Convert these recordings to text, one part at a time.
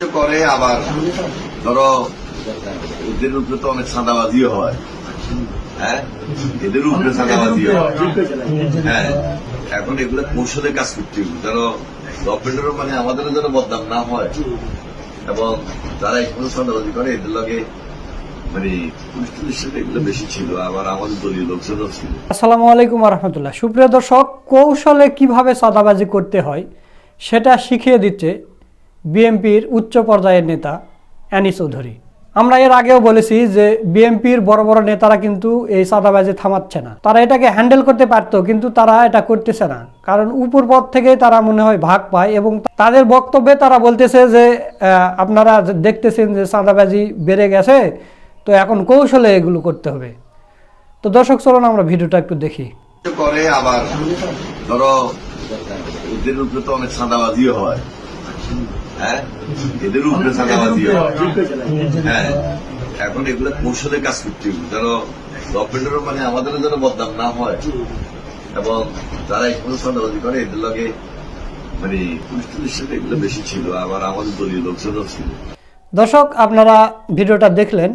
করে আবার ধরো, এদের উপরে তো অনেক সাদাবাজিও হয়। হ্যাঁ? এদের উপরে সাদাবাজিও হয়। হ্যাঁ? এখন এগুলো কৌশলে কাজ করতে হবে। ধরো গভর্নমেন্টেরও মানে আমাদেরও যেন বদনাম না হয়। এবং যারা এগুলো সাদাবাজি করে, এদের লগে মানে সুপ্রিয় দর্শক, কৌশলে কীভাবে চাঁদাবাজি করতে হয়, সেটা শিখিয়ে দিচ্ছে বিএমপির উচ্চ পর্যায়ের নেতা অ্যানি চৌধুরী। আমরা এর আগেও বলেছি যে বিএমপির বড় বড় নেতারা কিন্তু এই চাঁদাবাজি থামাচ্ছে না। তারা এটাকে হ্যান্ডেল করতে পারতো, কিন্তু তারা এটা করতেছে না। কারণ উপর পথ থেকে তারা মনে হয় ভাগ পায় এবং তাদের বক্তব্যে তারা বলতেছে যে আপনারা দেখতেছেন যে চাঁদাবাজি বেড়ে গেছে, তো এখন কৌশলে এগুলো করতে হবে। তো দর্শক, চলুন আমরা ভিডিওটা একটু দেখি। করে আবার ধরো অনেক সাদাবাজিও হয়। হ্যাঁ? এদের উপরে সাদাবাজিও হয়। হ্যাঁ? এখন এগুলো কৌশলে কাজ করতে হবে। ধরো গভর্নমেন্টেরও মানে আমাদেরও যেন বদনাম না হয়। এবং যারা এগুলো সাদাবাজি করে এদের লগে মানে পুলিশ টুলিশ এগুলো বেশি ছিল। আবার আমাদের দলীয় লোকজনও ছিল। দর্শক আপনারা ভিডিওটা দেখলেন।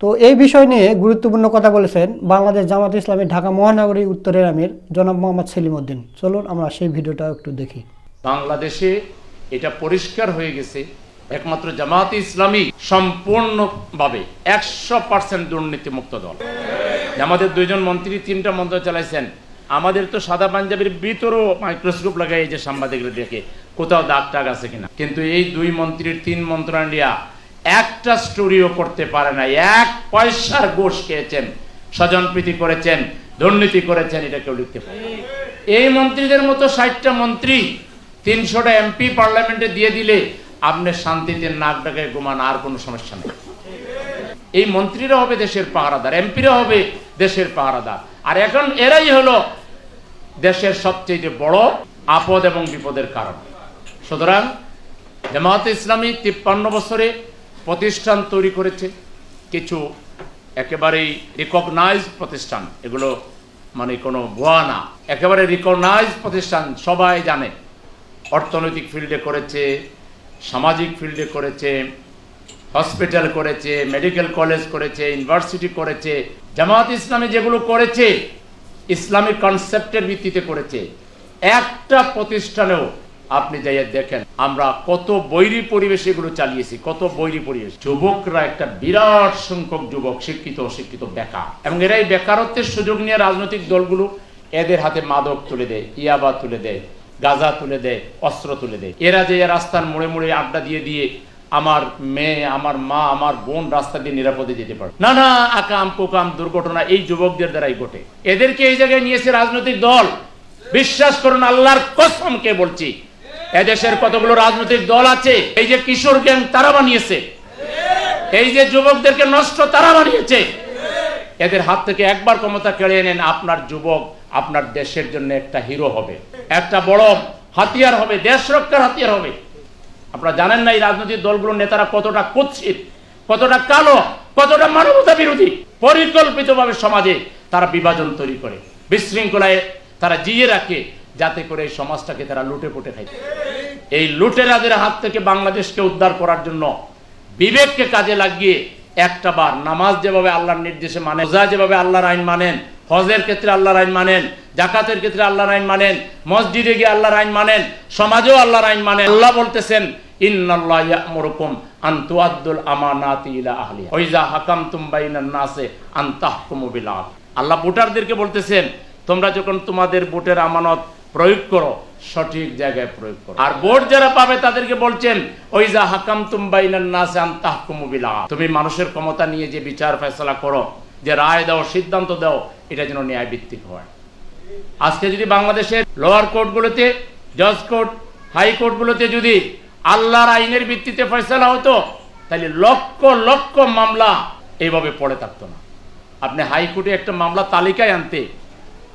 তো এই বিষয় নিয়ে গুরুত্বপূর্ণ কথা বলেছেন বাংলাদেশ জামাত ইসলামী ঢাকা মহানগরী উত্তরের আমির জনাব মোহাম্মদ সেলিম উদ্দিন চলুন আমরা সেই ভিডিওটা একটু দেখি। বাংলাদেশে এটা পরিষ্কার হয়ে গেছে। একমাত্র জামাত ইসলামী সম্পূর্ণভাবে একশো পার্সেন্ট দুর্নীতিমুক্ত দল। আমাদের দুইজন মন্ত্রী তিনটা মন্ত্র চালাইছেন। আমাদের তো সাদা পাঞ্জাবির ভিতরেও মাইক্রোস্কোপ লাগাই যে সাংবাদিকরা দেখে, কোথাও দাগ টাগ আছে কিনা। কিন্তু এই দুই মন্ত্রীর তিন মন্ত্রণালয়া একটা স্টোরিও করতে পারে না এক পয়সার গোষ খেয়েছেন, স্বজনপ্রীতি করেছেন, দুর্নীতি করেছেন, এটা কেউ লিখতে পারে এই মন্ত্রীদের মতো ষাটটা মন্ত্রী তিনশোটা এমপি পার্লামেন্টে দিয়ে দিলে আপনি শান্তিতে নাক ডাকায় ঘুমান, আর কোনো সমস্যা নেই। এই মন্ত্রীরা হবে দেশের পাহারাদার, এমপিরা হবে দেশের পাহারাদার। আর এখন এরাই হলো দেশের সবচেয়ে বড় আপদ এবং বিপদের কারণ। সুতরাং জামাত ইসলামী তিপ্পান্ন বছরে প্রতিষ্ঠান তৈরি করেছে, কিছু একেবারেই রিকগনাইজ প্রতিষ্ঠান। এগুলো মানে কোনো ভুয়া না, একেবারে রিকগনাইজ প্রতিষ্ঠান, সবাই জানে। অর্থনৈতিক ফিল্ডে করেছে, সামাজিক ফিল্ডে করেছে, হসপিটাল করেছে, মেডিকেল কলেজ করেছে, ইউনিভার্সিটি করেছে, জামাত ইসলামী যেগুলো করেছে ইসলামিক কনসেপ্টের ভিত্তিতে করেছে। একটা প্রতিষ্ঠানেও আপনি যাইয়া দেখেন, আমরা কত বৈরী পরিবেশ এগুলো চালিয়েছি, কত বৈরী পরিবেশ। যুবকরা একটা বিরাট সংখ্যক যুবক, শিক্ষিত, অশিক্ষিত, বেকার। এবং এরা এই বেকারত্বের সুযোগ নিয়ে রাজনৈতিক দলগুলো এদের হাতে মাদক তুলে দেয়, ইয়াবা তুলে দেয়। গাঁজা তুলে দেয়, অস্ত্র তুলে দেয়। এরা যে রাস্তার মোড়ে মোড়ে আড্ডা দিয়ে দিয়ে আমার মেয়ে, আমার মা, আমার বোন রাস্তা দিয়ে নিরাপদে যেতে পারে। না না আকাম কুকাম দুর্ঘটনা এই যুবকদের দ্বারাই ঘটে। এদেরকে এই জায়গায় নিয়েছে রাজনৈতিক দল, বিশ্বাস করুন আল্লাহর কসমকে বলছি, এদেশের কতগুলো রাজনৈতিক দল আছে, এই যে কিশোর গ্যাং তারা বানিয়েছে, এই যে যুবকদেরকে নষ্ট তারা বানিয়েছে এদের হাত থেকে একবার ক্ষমতা কেড়ে নেন, আপনার যুবক আপনার দেশের জন্য একটা হিরো হবে, একটা বড় হাতিয়ার হবে, দেশ রক্ষার হাতিয়ার হবে। আপনারা জানেন না এই রাজনৈতিক দলগুলোর নেতারা কতটা কুৎসিত, কতটা কালো, কতটা মানবতা বিরোধী, পরিকল্পিতভাবে সমাজে তারা বিভাজন তৈরি করে, বিশৃঙ্খলায় তারা জিয়ে রাখে, যাতে করে এই সমাজটাকে তারা লুটে পুটে খায়। এই লুটেরাদের হাত থেকে বাংলাদেশকে উদ্ধার করার জন্য বিবেককে কাজে লাগিয়ে একটা বার নামাজ যেভাবে আল্লাহর নির্দেশে মানে রোজা যেভাবে আল্লাহর আইন মানেন, হজের ক্ষেত্রে আল্লাহর আইন মানেন, জাকাতের ক্ষেত্রে আল্লাহর আইন মানেন, মসজিদে গিয়ে আল্লাহর আইন মানেন, সমাজেও আল্লাহর আইন মানেন, আল্লাহ বলতেছেন আল্লাহ ভোটারদেরকে বলতেছেন, তোমরা যখন তোমাদের ভোটের আমানত প্রয়োগ করো সঠিক জায়গায় প্রয়োগ করো। আর ভোট যারা পাবে তাদেরকে বলছেন ওই যা হাকাম তাহকুমু তুমি মানুষের ক্ষমতা নিয়ে যে বিচার ফয়সালা করো, যে রায় দাও, সিদ্ধান্ত দাও, এটা যেন ন্যায় ভিত্তিক হয়। আজকে যদি বাংলাদেশের লোয়ার কোর্টগুলোতে জজ কোর্ট হাই কোর্টগুলোতে যদি আল্লাহর আইনের ভিত্তিতে ফয়সালা হতো, তাহলে লক্ষ লক্ষ মামলা এইভাবে পড়ে থাকতো না। আপনি হাইকোর্টে একটা মামলা তালিকায় আনতে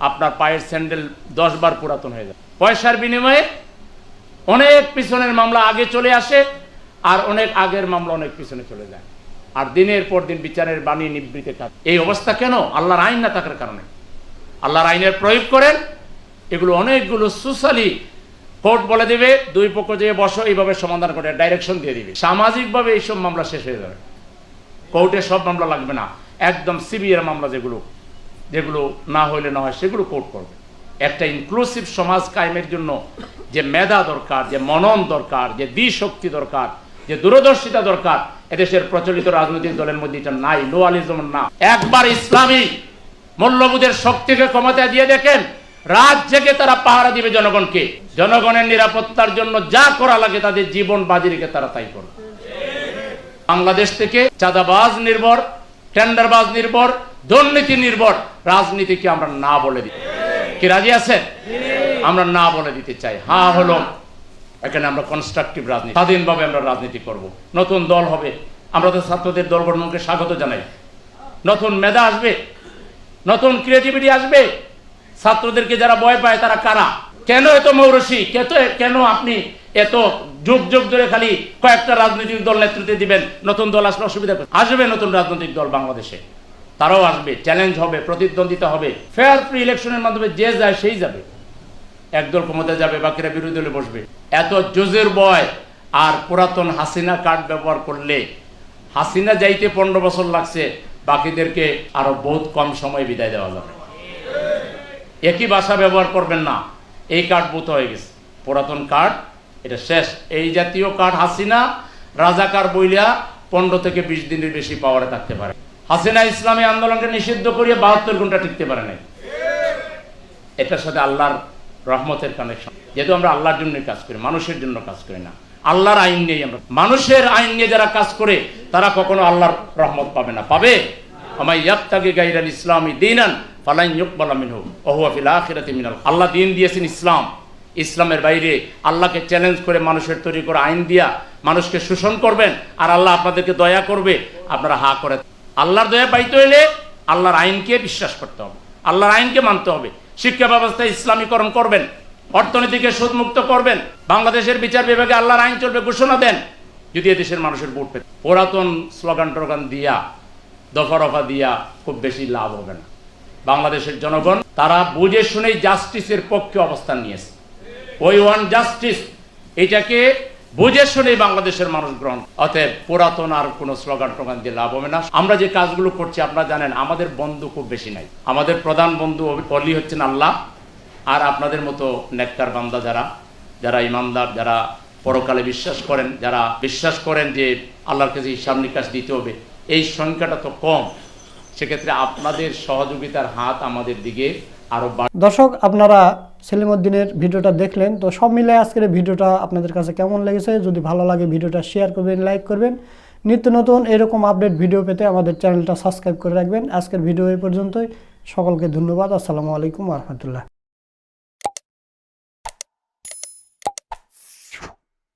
আপনার পায়ের স্যান্ডেল দশ বার পুরাতন হয়ে যায় পয়সার বিনিময়ে অনেক পিছনের মামলা আগে চলে আসে আর অনেক আগের মামলা অনেক পিছনে চলে যায়। আর দিনের পর দিন বিচারের বাণী নিবৃতে থাকে। এই অবস্থা কেন? আল্লাহর আইন না থাকার কারণে। আল্লাহর আইনের প্রয়োগ করেন, এগুলো অনেকগুলো সোশ্যালি কোর্ট বলে দিবে, দুই পক্ষ যে বসো, এইভাবে সমাধান করে ডাইরেকশন দিয়ে দিবে। সামাজিকভাবে এইসব মামলা শেষ হয়ে যাবে। কোর্টে সব মামলা লাগবে না। একদম সিবিআর মামলা যেগুলো যেগুলো না হইলে না হয় সেগুলো কোর্ট করবে। একটা ইনক্লুসিভ সমাজ কায়েমের জন্য যে মেধা দরকার, যে মনন দরকার, যে শক্তি দরকার, যে দূরদর্শিতা দরকার, এদেশের প্রচলিত রাজনৈতিক দলের মধ্যে এটা নাই, লোয়ালিজম না। একবার ইসলামী মূল্যবোধের শক্তিকে ক্ষমতা দিয়ে দেখেন, রাত জেগে তারা পাহারা দিবে জনগণকে। জনগণের নিরাপত্তার জন্য যা করা লাগে তাদের জীবন বাজি রেখে তারা তাই করবে। বাংলাদেশ থেকে চাঁদাবাজ নির্ভর, টেন্ডারবাজ নির্ভর, দুর্নীতি নির্ভর, রাজনীতিকে আমরা না বলে দিই। কি রাজি আছেন? আমরা না বলে দিতে চাই। হ্যাঁ হলো, এখানে আমরা কনস্ট্রাকটিভ রাজনীতি, স্বাধীনভাবে আমরা রাজনীতি করব। নতুন দল হবে, আমরা তো ছাত্রদের দল গঠনকে স্বাগত জানাই। নতুন মেধা আসবে, নতুন ক্রিয়েটিভিটি আসবে। ছাত্রদেরকে যারা ভয় পায়, তারা কারা? কেন এত মৌরসী? কেত কেন আপনি এত যুগ যুগ ধরে খালি কয়েকটা রাজনৈতিক দল নেতৃত্বে দিবেন? নতুন দল আসলে অসুবিধা? আসবে নতুন রাজনৈতিক দল বাংলাদেশে। তারাও আসবে চ্যালেঞ্জ হবে, প্রতিদ্বন্দ্বিতা হবে। ফেয়ার ফ্রি ইলেকশনের মাধ্যমে যে যায় সেই যাবে। একদল ক্ষমতা যাবে, বাকিরা বিরোধী দলে বসবে। এত জোজের বয় আর পুরাতন হাসিনা কার্ড ব্যবহার করলে, হাসিনা যাইতে পনেরো বছর লাগছে, বাকিদেরকে আরও বহুত কম সময় বিদায় দেওয়া যাবে। একই ভাষা ব্যবহার করবেন না, এই কার্ড বুথ হয়ে গেছে। পুরাতন কার্ড এটা শেষ। এই জাতীয় কার্ড হাসিনা, রাজাকার বইলিয়া পনেরো থেকে বিশ দিনের বেশি পাওয়ারে থাকতে পারে। হাসিনা ইসলামী আন্দোলনকে নিষিদ্ধ করিয়ে বাহাত্তর ঘণ্টা টিকতে পারে নাই। এটার সাথে আল্লাহর রহমতের কানেকশন যেহেতু আমরা আল্লাহর জন্য কাজ করি, মানুষের জন্য কাজ করি না। আল্লাহর আইন নিয়ে আমরা মানুষের আইন নিয়ে যারা কাজ করে, তারা কখনো আল্লাহর রহমত পাবে না। পাবে? গাইরাল ইসলামী ফালাইন মিনাল আল্লাহ দিন দিয়েছেন ইসলাম। ইসলামের বাইরে আল্লাহকে চ্যালেঞ্জ করে, মানুষের তৈরি করা আইন দিয়া মানুষকে শোষণ করবেন, আর আল্লাহ আপনাদেরকে দয়া করবে, আপনারা হা করে আল্লাহর দয়া পাইতে হইলে আল্লাহর আইনকে বিশ্বাস করতে হবে। আল্লাহর আইনকে মানতে হবে। শিক্ষা ব্যবস্থা ইসলামীকরণ করবেন, অর্থনীতিকে সুদমুক্ত করবেন, বাংলাদেশের বিচার বিভাগে আল্লাহর আইন চলবে ঘোষণা দেন, যদি এদেশের মানুষের ভোট পেত। পুরাতন স্লোগান টোগান দিয়া, দফা রফা দিয়া খুব বেশি লাভ হবে না। বাংলাদেশের জনগণ, তারা বুঝে শুনেই জাস্টিসের পক্ষে অবস্থান নিয়েছে। ওই ওয়ান জাস্টিস এটাকে বুঝে শুনেই বাংলাদেশের মানুষ গ্রহণ অতএব পুরাতন আর কোনো স্লোগান টোগান দিয়ে লাভ হবে না। আমরা যে কাজগুলো করছি, আপনারা জানেন, আমাদের বন্ধু খুব বেশি নাই। আমাদের প্রধান বন্ধু অলি হচ্ছেন আল্লাহ, আর আপনাদের মতো নেককার বান্দা যারা যারা ইমানদার, যারা পরকালে বিশ্বাস করেন, যারা বিশ্বাস করেন যে আল্লাহর কাছে হিসাব নিকাশ দিতে হবে, এই সংখ্যাটা তো কম। সেক্ষেত্রে আপনাদের সহযোগিতার হাত আমাদের দিকে আরও দর্শক, আপনারা সেলিমউদ্দিনের ভিডিওটা দেখলেন, তো সব মিলে আজকের ভিডিওটা আপনাদের কাছে কেমন লেগেছে? যদি ভালো লাগে ভিডিওটা শেয়ার করবেন লাইক করবেন। নিত্য নতুন এরকম আপডেট ভিডিও পেতে আমাদের চ্যানেলটা সাবস্ক্রাইব করে রাখবেন। আজকের ভিডিও এই পর্যন্তই। সকলকে ধন্যবাদ। আসসালামু আলাইকুম রহমতুল্লাহ।